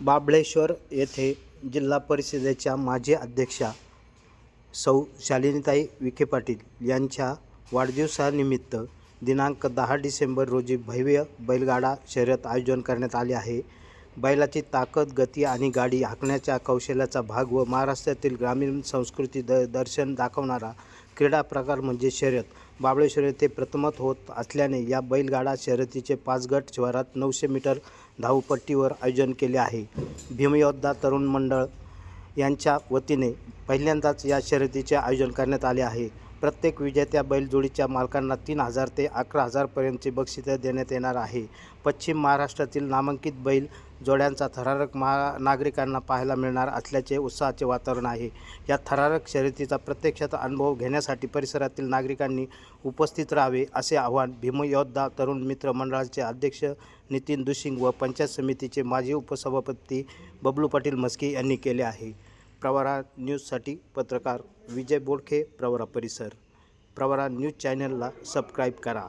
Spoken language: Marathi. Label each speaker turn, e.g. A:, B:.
A: बाबळेश्वर येथे जिल्हा परिषदेच्या माजी अध्यक्षा सौ शालिनीताई विखे पाटील यांच्या वाढदिवसानिमित्त दिनांक दहा डिसेंबर रोजी भव्य बैलगाडा शर्यत आयोजन करण्यात आले आहे. बैलाची ताकद गती आणि गाडी हाकण्याच्या कौशल्याचा भाग व महाराष्ट्रातील ग्रामीण संस्कृती द दर्शन दाखवणारा क्रीडा प्रकार म्हणजे शर्यत. बाबळेश्वर येथे प्रथमत होत असल्याने या बैलगाडा शर्यतीचे पाच गट शहरात नऊशे मीटर धावपट्टीवर आयोजन केले आहे. भीमयोद्धा तरुण मंडळ यांच्या वतीने पहिल्यांदाच या शर्यतीचे आयोजन करण्यात आले आहे. प्रत्येक विजेत्या बैलजोडीच्या मालकांना तीन हजार ते अकरा हजारपर्यंतचे बक्षिसे देण्यात येणार आहे. पश्चिम महाराष्ट्रातील नामांकित बैल जोड्यांचा थरारक मा नागरिकांना पाहायला मिळणार असल्याचे उत्साहाचे वातावरण आहे. या थरारक शर्यतीचा प्रत्यक्षात अनुभव घेण्यासाठी परिसरातील नागरिकांनी उपस्थित राहावे असे आवाहन भीमयोद्धा तरुण मित्र मंडळाचे अध्यक्ष नितीन दुशिंग व पंचायत समितीचे माजी उपसभापती बबलू पाटील मस्के यांनी केले आहे. प्रवरा न्यूजसाठी पत्रकार विजय बोडखे प्रवरा परिसर. प्रवरा न्यूज चॅनलला सबस्क्राईब करा.